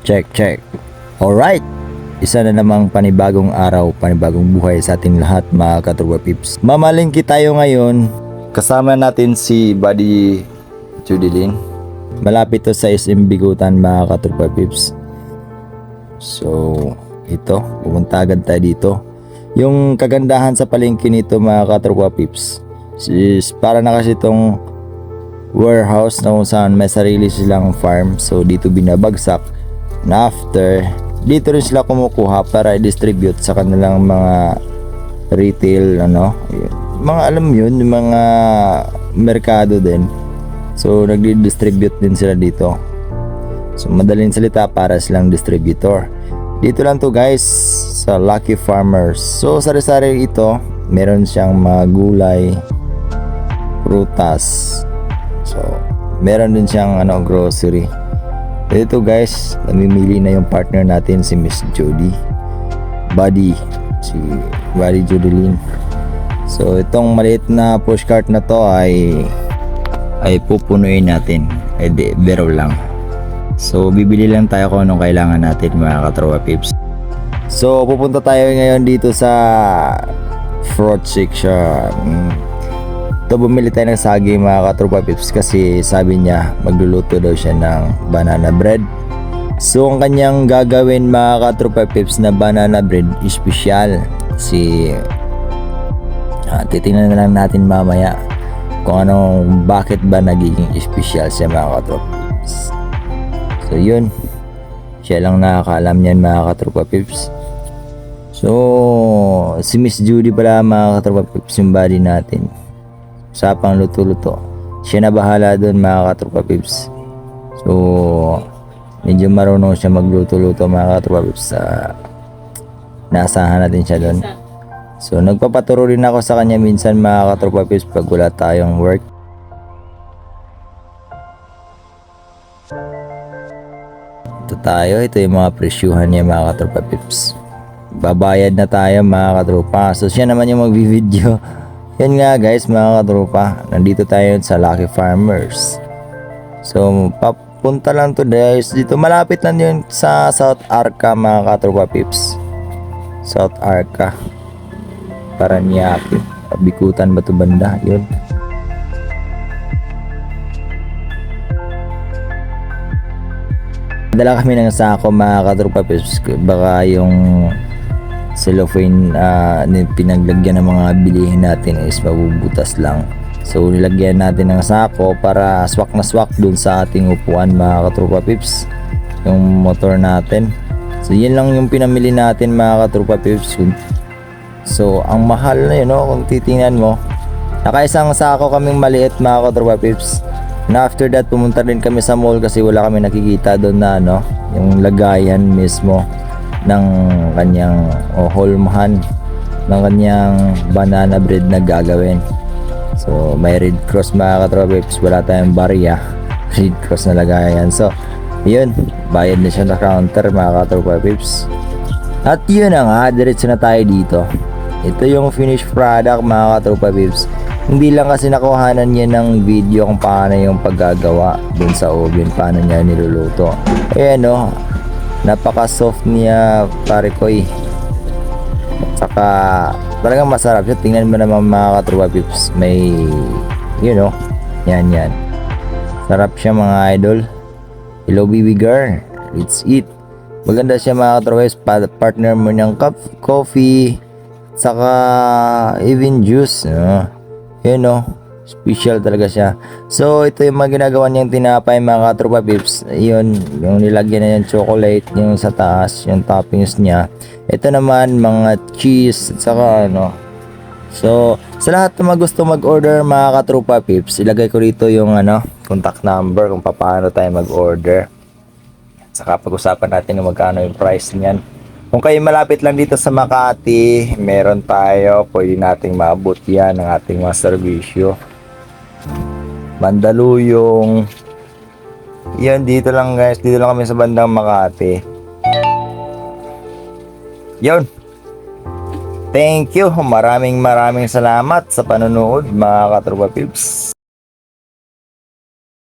Check, check. Alright! Isa na namang panibagong araw, panibagong buhay sa ating lahat mga katurba pips. Mamalingki tayo ngayon. Kasama natin si Buddy Judilyn. Malapit to sa SM Bigutan mga katurba pips. So, ito, pumunta agad tayo dito. Yung kagandahan sa palengke nito mga katurba pips is para na kasi itong warehouse na kung saan may sarili silang farm. So, dito binabagsak na after dito rin sila kumukuha para i-distribute sa kanilang mga retail ano. Mga alam yun mga merkado din. So nagdi-distribute din sila dito. So madaling salita para silang distributor. Dito lang to guys sa Lucky Farmers. So sari-sari ito meron siyang mga gulay prutas. So meron din siyang ano grocery ito guys, namimili na yung partner natin si Miss Jody. Buddy, si Buddy Jodilyn. So itong maliit na pushcart na to ay ay pupunuin natin. Eh di, biro lang. So bibili lang tayo kung anong kailangan natin mga katropa pips. So pupunta tayo ngayon dito sa fruit section. Ito bumili tayo ng saging mga katropa pips kasi sabi niya magluluto daw siya ng banana bread. So ang kanyang gagawin mga katropa pips na banana bread special si ah, titingnan na lang natin mamaya kung anong bakit ba nagiging special siya mga katropa pips. So yun, siya lang nakakaalam niyan mga katropa pips. So, si Miss Judy pala mga katropa pips yung body natin usapang luto-luto. Siya na bahala doon mga katropa pips. So, medyo marunong siya magluto-luto mga katropa pips. Sa naasahan natin siya doon. So, nagpapaturo rin ako sa kanya minsan mga katropa pips pag wala tayong work. Ito tayo, ito yung mga presyuhan niya mga katropa pips. Babayad na tayo mga katropa. So, siya naman yung magvi-video. Yan nga guys mga katropa, nandito tayo sa Lucky Farmers. So papunta lang to guys, dito malapit lang yun sa South Arca mga katropa pips. South Arca. Paranaque. Bikutan ba to banda? Yun. Dala kami ng sako mga katropa pips. Baka yung cellophane uh, pinaglagyan ng mga bilihin natin is mabubutas lang. So nilagyan natin ng sako para swak na swak dun sa ating upuan mga katropa pips yung motor natin. So yun lang yung pinamili natin mga katropa pips so ang mahal na yun no? kung titingnan mo nakaisang sako kaming maliit mga katropa pips na after that pumunta rin kami sa mall kasi wala kami nakikita doon na no yung lagayan mismo ng kanyang o holmahan ng kanyang banana bread na gagawin. So, may Red Cross mga katropips. Wala tayong barya. Red Cross na lagayan. So, yun. Bayad na siya na counter mga katropips. At yun na nga. Diretso na tayo dito. Ito yung finished product mga katropips. Hindi lang kasi nakuhanan niya ng video kung paano yung paggagawa dun sa oven. Paano niya niluluto. Ayan o napaka soft niya pare ko eh. Saka talagang masarap siya. Tingnan mo naman mga katruba pips may you know yan yan. Sarap siya mga idol. Hello baby girl. Let's eat. Maganda siya mga katruba pips partner mo ng cup coffee saka even juice no? yun no special talaga siya. So, ito yung mga ginagawa niyang tinapay mga katropa pips. Yun, yung nilagyan na yung chocolate, yung sa taas, yung toppings niya. Ito naman, mga cheese, at saka ano. So, sa lahat mga gusto mag-order mga katropa pips, ilagay ko rito yung ano, contact number kung paano tayo mag-order. Saka pag-usapan natin kung magkano yung price niyan. Kung kayo malapit lang dito sa Makati, meron tayo, pwede nating maabot yan ng ating mga serbisyo. Mandaluyong. Yan, dito lang guys. Dito lang kami sa bandang Makati. Yun. Thank you. Maraming maraming salamat sa panonood mga katropa pips.